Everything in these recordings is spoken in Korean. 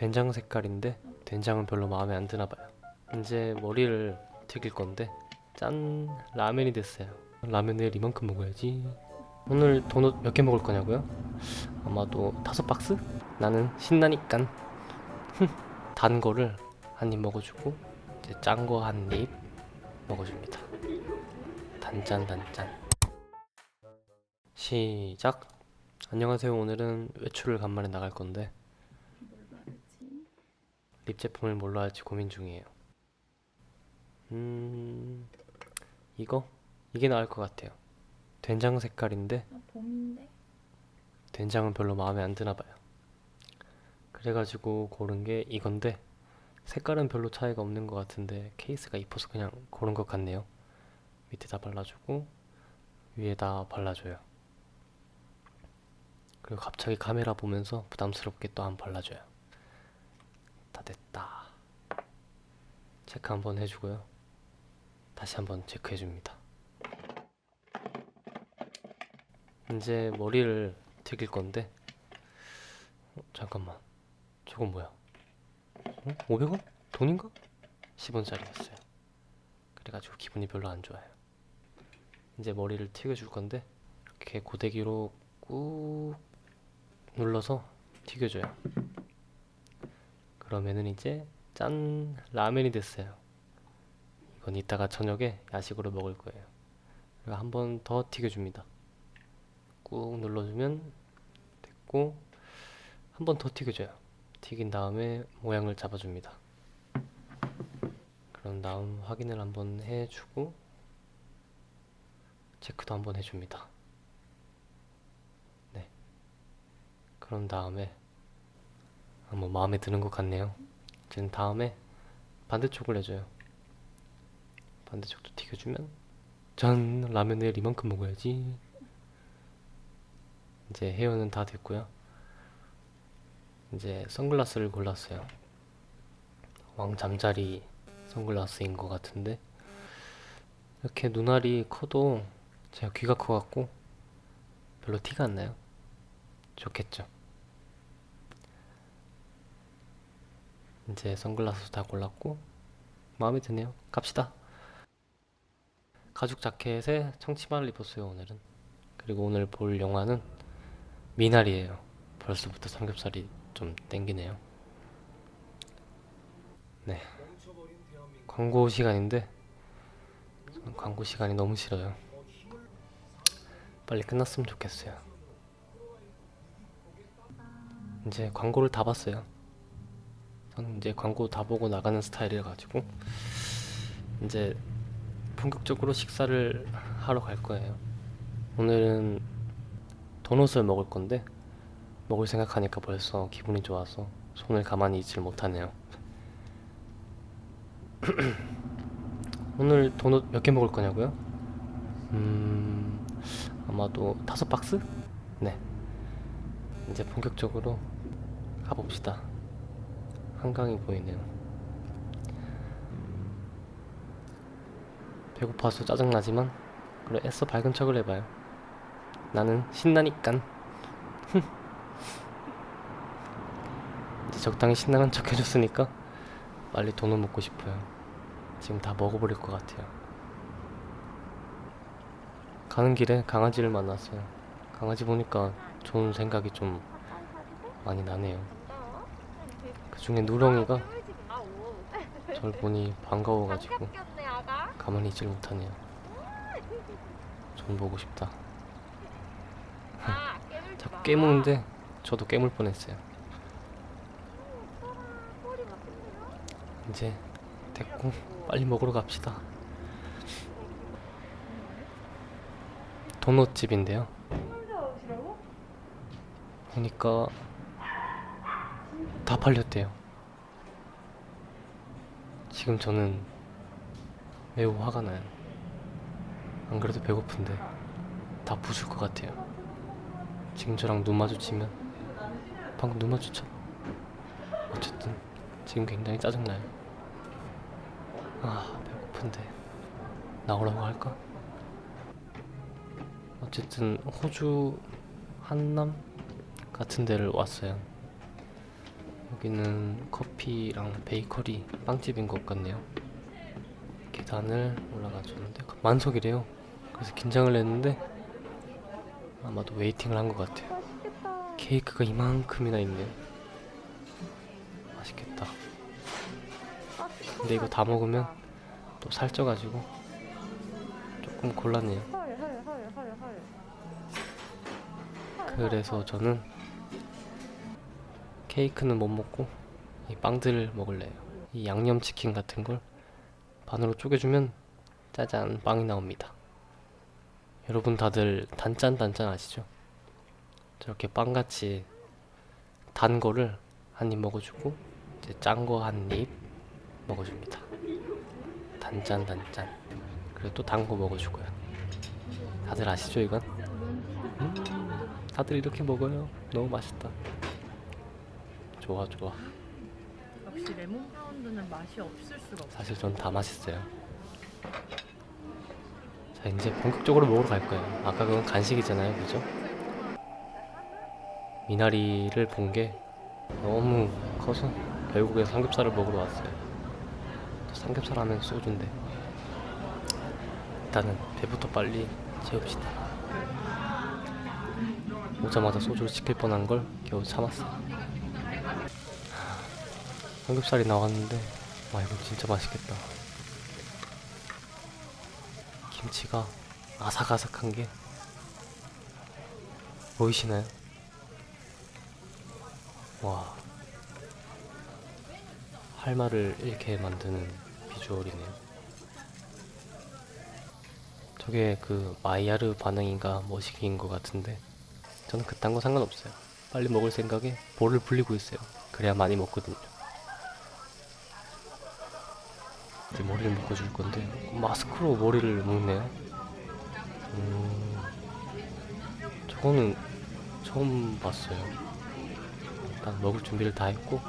된장 색깔인데 된장은 별로 마음에 안 드나 봐요. 이제 머리를 튀길 건데 짠 라면이 됐어요. 라면을 이만큼 먹어야지. 오늘 도넛 몇 개 먹을 거냐고요? 아마도 다섯 박스? 나는 신나니깐 단 거를 한 입 먹어주고 이제 짠 거 한 입 먹어줍니다. 단짠 단짠. 시작. 안녕하세요. 오늘은 외출을 간만에 나갈 건데 립 제품을 뭘로 할지 고민 중이에요. 음, 이거? 이게 나을 것 같아요. 된장 색깔인데 아, 봄인데? 된장은 별로 마음에 안 드나 봐요. 그래가지고 고른 게 이건데 색깔은 별로 차이가 없는 것 같은데 케이스가 이뻐서 그냥 고른 것 같네요. 밑에다 발라주고 위에다 발라줘요. 그리고 갑자기 카메라 보면서 부담스럽게 또한번 발라줘요. 다 됐다. 체크 한번 해주고요. 다시 한번 체크해 줍니다. 이제 머리를 튀길 건데 어, 잠깐만 저건 뭐야? 어? 500원? 돈인가? 10원짜리였어요. 그래가지고 기분이 별로 안 좋아요. 이제 머리를 튀겨줄 건데 이렇게 고데기로 꾹 눌러서 튀겨줘요. 그러면은 이제 짠 라면이 됐어요. 이건 이따가 저녁에 야식으로 먹을 거예요. 그리고 한 번 더 튀겨줍니다. 꾹 눌러주면 됐고 한 번 더 튀겨줘요. 튀긴 다음에 모양을 잡아줍니다. 그런 다음 확인을 한번 해주고 체크도 한번 해줍니다. 네. 그런 다음에 한번 마음에 드는 것 같네요. 이제 다음에 반대쪽을 해줘요. 반대쪽도 튀겨주면 짠 라면을 이만큼 먹어야지. 이제 헤어는 다 됐고요. 이제 선글라스를 골랐어요. 왕 잠자리 선글라스인 것 같은데 이렇게 눈알이 커도 제가 귀가 커갖고 별로 티가 안 나요. 좋겠죠. 이제 선글라스 다 골랐고 마음에 드네요. 갑시다. 가죽 자켓에 청치마를 입었어요 오늘은. 그리고 오늘 볼 영화는 미나리예요. 벌써부터 삼겹살이 좀 땡기네요. 네. 광고 시간인데 광고 시간이 너무 싫어요. 빨리 끝났으면 좋겠어요. 이제 광고를 다 봤어요. 이제 광고 다 보고 나가는 스타일이라 가지고 이제 본격적으로 식사를 하러 갈 거예요. 오늘은 도넛을 먹을 건데 먹을 생각하니까 벌써 기분이 좋아서 손을 가만히 있질 못하네요. 오늘 도넛 몇 개 먹을 거냐고요? 음, 아마도 다섯 박스? 네. 이제 본격적으로 가봅시다. 한강이 보이네요. 배고파서 짜증나지만 그래 애써 밝은 척을 해봐요. 나는 신나니깐. 이제 적당히 신나는 척 해줬으니까 빨리 도넛 먹고 싶어요. 지금 다 먹어버릴 것 같아요. 가는 길에 강아지를 만났어요. 강아지 보니까 좋은 생각이 좀 많이 나네요. 그 중에 누렁이가 절 보니 반가워가지고 가만히 있질 못하네요. 전 보고 싶다. 자꾸 깨무는데 저도 깨물 뻔했어요. 이제 됐고 빨리 먹으러 갑시다. 도넛 집인데요. 보니까 다 팔렸대요. 지금 저는 매우 화가 나요. 안 그래도 배고픈데 다 부술 것 같아요. 지금 저랑 눈 마주치면 방금 눈 마주쳐. 어쨌든 지금 굉장히 짜증나요. 아 배고픈데 나오라고 할까? 어쨌든 호주 한남 같은 데를 왔어요. 여기는 커피랑 베이커리 빵집인 것 같네요. 계단을 올라가 주는데 만석이래요. 그래서 긴장을 했는데 아마도 웨이팅을 한 것 같아요. 케이크가 이만큼이나 있네요. 맛있겠다. 근데 이거 다 먹으면 또 살쪄가지고 조금 곤란해요. 그래서 저는 케이크는 못 먹고 이 빵들을 먹을래요. 이 양념치킨 같은 걸 반으로 쪼개주면 짜잔 빵이 나옵니다. 여러분 다들 단짠 단짠 아시죠? 저렇게 빵같이 단 거를 한 입 먹어주고 이제 짠 거 한 입 먹어줍니다. 단짠 단짠. 그리고 또 단 거 먹어주고요. 다들 아시죠 이건? 음, 다들 이렇게 먹어요. 너무 맛있다. 좋아 좋아. 역시 레몬 파운드는 맛이 없을 수가 없어. 사실 전 다 맛있어요. 자 이제 본격적으로 먹으러 갈 거예요. 아까 그건 간식이잖아요, 그죠? 미나리를 본 게 너무 커서 결국에 삼겹살을 먹으러 왔어요. 또 삼겹살 하면 소주인데 일단은 배부터 빨리 채웁시다. 오자마자 소주를 시킬 뻔한 걸 겨우 참았어요. 삼겹살이 나왔는데 와 이거 진짜 맛있겠다. 김치가 아삭아삭한 게 보이시나요? 와. 할 말을 잃게 만드는 비주얼이네요. 저게 그 마이야르 반응인가 뭐시기인 것 같은데 저는 그딴 거 상관없어요. 빨리 먹을 생각에 볼을 불리고 있어요. 그래야 많이 먹거든요. 이제 머리를 묶어줄 건데 마스크로 머리를 묶네요. 음, 저거는 처음 봤어요. 일단 먹을 준비를 다 했고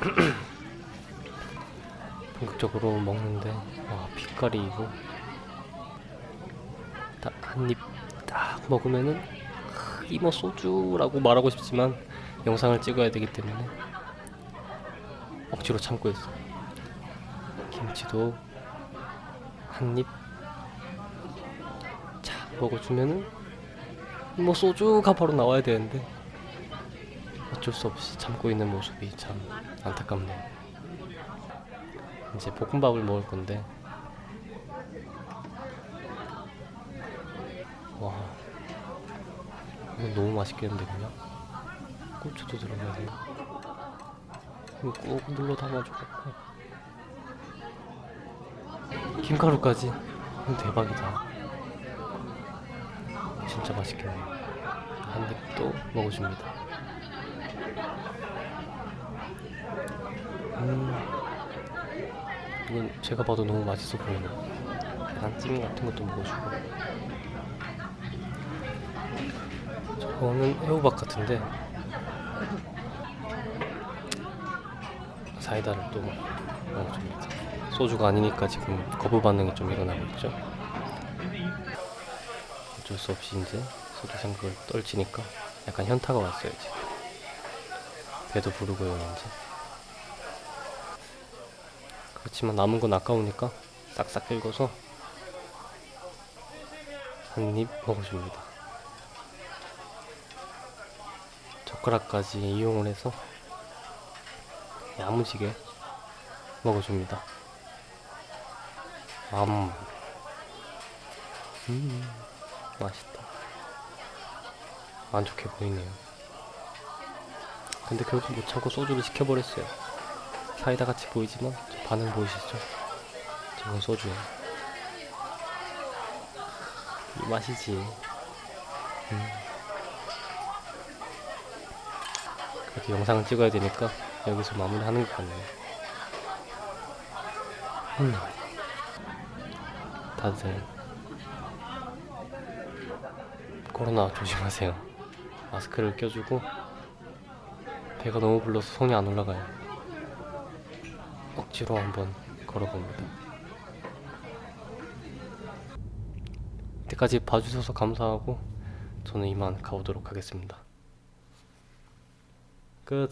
본격적으로 먹는데 와 빛깔이 이거 딱한입 딱 먹으면은 이뭐 소주라고 말하고 싶지만 영상을 찍어야 되기 때문에 억지로 참고 있어. 김치도 한입착 먹어주면은 뭐 소주가 바로 나와야 되는데 어쩔 수 없이 참고 있는 모습이 참 안타깝네요. 이제 볶음밥을 먹을 건데. 와 이거 너무 맛있겠는데 그냥? 고추도 들어가고 이거 꾹 눌러 담아주고 김가루까지? 이거 대박이다. 진짜 맛있겠네. 한입 또 먹어줍니다. 음 이건 제가 봐도 너무 맛있어 보이네. 계란찜 같은 것도 먹어주고. 저거는 애호박 같은데 사이다를 또 먹어줍니다 소주가 아니니까 지금 거부 반응이 좀 일어나고 있죠. 어쩔 수 없이 이제 소주 생각을 떨치니까 약간 현타가 왔어요 이제. 배도 부르고요 이제. 그렇지만 남은 건 아까우니까 싹싹 긁어서 한 입 먹어줍니다. 젓가락까지 이용을 해서 야무지게 먹어줍니다. 음, 음, 맛있다. 만족해 보이네요. 근데 결국 못 참고 소주를 시켜버렸어요. 사이다 같이 보이지만 저 반응 보이시죠? 저건 소주예요. 이 맛이지. 음. 그래도 영상을 찍어야 되니까 여기서 마무리하는 것 같네요. 음. 다들 코로나 조심하세요. 마스크를 껴주고 배가 너무 불러서 손이 안 올라가요. 억지로 한번 걸어봅니다. 이때까지 봐주셔서 감사하고 저는 이만 가보도록 하겠습니다. 끝.